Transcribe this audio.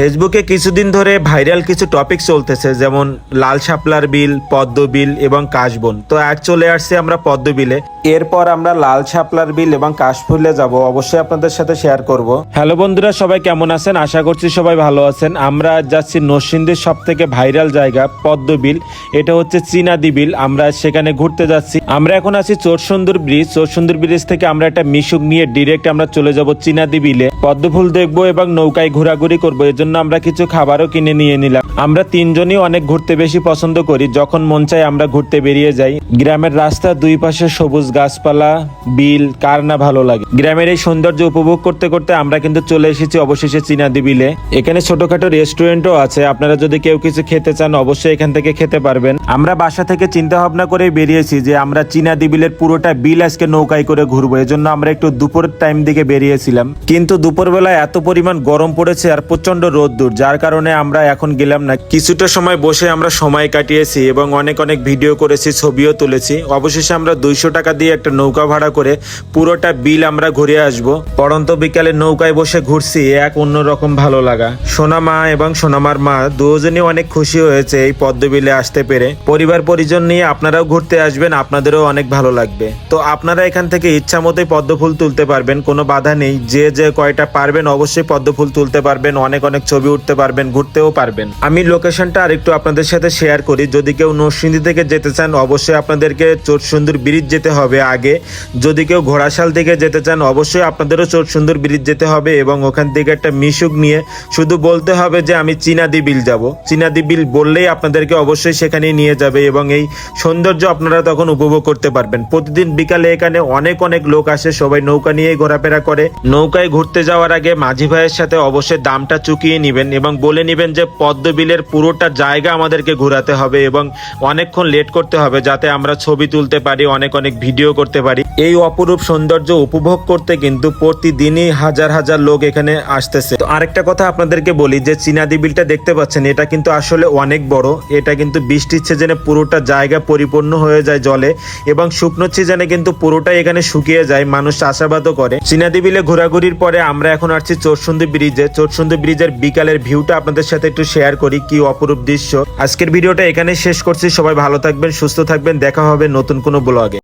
ফেসবুকে কিছুদিন ধরে ভাইরাল কিছু টপিক চলতেছে, যেমন লাল শাপলার বিল, পদ্ম বিল এবং কাশবন তো এক চলে আসছে আমরা পদ্ম বিলে। এরপর আমরা লাল শাপলার বিল এবং কাশফুলে যাব। অবশ্যই আপনাদের সাথে শেয়ার করব। হ্যালো বন্ধুরা, সবাই কেমন আছেন? আশা করছি সবাই ভালো আছেন। আমরা যাচ্ছি নরসিংদীর সব থেকে ভাইরাল জায়গা, পদ্ম বিল। এটা হচ্ছে চীনাদি বিল। আমরা সেখানে ঘুরতে যাচ্ছি। আমরা এখন আছি চোরসুন্দর ব্রিজ। চোরসুন্দর ব্রিজ থেকে আমরা একটা মিশুক নিয়ে ডিরেক্ট আমরা চলে যাব চীনাদি বিলে। পদ্ম ফুল দেখব এবং নৌকায় ঘোরাঘুরি করব। এর জন্য আমরা কিছু খাবারও কিনে নিয়ে নিলাম। আমরা তিনজনই অনেক ঘুরতে বেশি পছন্দ করি। যখন মন চাই আমরা ঘুরতে বেরিয়ে যাই। গ্রামের রাস্তার দুই পাশে সবুজ গাছপালা, বিল, কার না ভালো লাগে। গ্রামের এই সৌন্দর্য উপভোগ করতে করতে আমরা কিন্তু চলে এসেছি অবশেষে চীনাদি বিলে। এখানে ছোটখাটো রেস্টুরেন্টও আছে। আপনারা যদি কেউ কিছু খেতে চান, অবশ্যই এখান থেকে খেতে পারবেন। আমরা বাসা থেকে চিন্তা ভাবনা করে বেরিয়েছি যে আমরা চীনাদি বিলের পুরোটা বিল আজকে নৌকায় করে ঘুরবো। এজন্য আমরা একটু দুপুরের টাইম দিকে বেরিয়েছিলাম। কিন্তু দুপুরবেলা এত পরিমাণ গরম পড়েছে আর প্রচণ্ড রোদ্দুর, যার কারণে আমরা এখন গেলাম না। কিছুটা সময় বসে আমরা সময় কাটিয়েছি এবং অনেক অনেক ভিডিও করেছি, ছবিও তুলেছি। অবশেষে আমরা দুইশো টাকা দিয়ে একটা নৌকা ভাড়া করে পুরোটা বিল আমরা ঘুরে আসব। পরন্ত বিকালে নৌকায় বসে ঘুরছি, এক অন্যরকম ভালো লাগা। সোনা মা এবং সোনামার মা দুজনই অনেক খুশি হয়েছে এই পদ্ম বিলে আসতে পেরে। পরিবার পরিজন নিয়ে আপনারাও ঘুরতে আসবেন, আপনাদেরও অনেক ভালো লাগবে। তো আপনারা এখান থেকে ইচ্ছা মতোই পদ্ম ফুল তুলতে পারবেন, কোনো বাধা নেই। যে যে কয়টা পারবেন অবশ্যই পদ্মফুল তুলতে পারবেন, অনেক অনেক ছবি উঠতে পারবেন, ঘুরতেও পারবেন। আমি লোকেশনটা আরেকটু আপনাদের সাথে শেয়ার করি। যদি কেউ নরসিংদী থেকে যেতে চান, অবশ্যই আপনাদেরকে চোরসুন্দর ব্রিজ যেতে হবে আগে। যদি কেউ ঘোড়াশাল থেকে যেতে চান, অবশ্যই আপনাদেরও চোরসুন্দর ব্রিজ যেতে হবে এবং ওখান থেকে একটা মিশুক নিয়ে শুধু বলতে হবে যে, আমি চীনাদি বিল যাব। চীনাদি বিল বললেই আপনাদেরকে অবশ্যই সেখানেই নিয়ে যাবে এবং এই সৌন্দর্য আপনারা তখন উপভোগ করতে পারবেন। প্রতিদিন বিকালে এখানে অনেক অনেক লোক আসে, সবাই নৌকা নিয়ে ঘোরাফেরা করে। নৌকায় ঘুরতে যাওয়ার আগে মাঝি ভাইয়ের সাথে অবশ্যই দামটা চুকিয়ে নেবেন এবং বলে নেবেন যে পদ্ম বিলের পুরোটা জায়গা আমাদেরকে ঘোরাতে হবে এবং অনেকক্ষণ লেট করতে হবে যাতে আমরা ছবি তুলতে পারি, অনেক অনেক ভিডিও করতে পারি। এই অপরূপ সৌন্দর্য উপভোগ করতে কিন্তু প্রতিদিনই হাজার হাজার লোক এখানে আসতেছে। তো আরেকটা কথা আপনাদেরকে বলি যে চীনাদি বিলটা দেখতে পাচ্ছেন, এটা কিন্তু আসলে অনেক বড়। এটা কিন্তু বৃষ্টির সিজনে পুরোটা জায়গা পরিপূর্ণ হয়ে যায় জলে এবং শুকনো সিজনে কিন্তু পুরোটাই এখানে শুকিয়ে যায়, মানুষ চাষাবাদও করে। চীনাদি বিলে ঘোরাঘুরির পরে আমরা এখন আসছি চোরসুন্দি ব্রিজে। চোরসুন্দি ব্রিজের বিকালের ভিউটা আপনাদের সাথে একটু শেয়ার করি কি অপরূপ দৃশ্য। আজকের ভিডিওটা এখানে শেষ করছি। সবাই ভালো থাকবেন, সুস্থ থাকবেন। দেখা হবে নতুন কোনো ব্লগে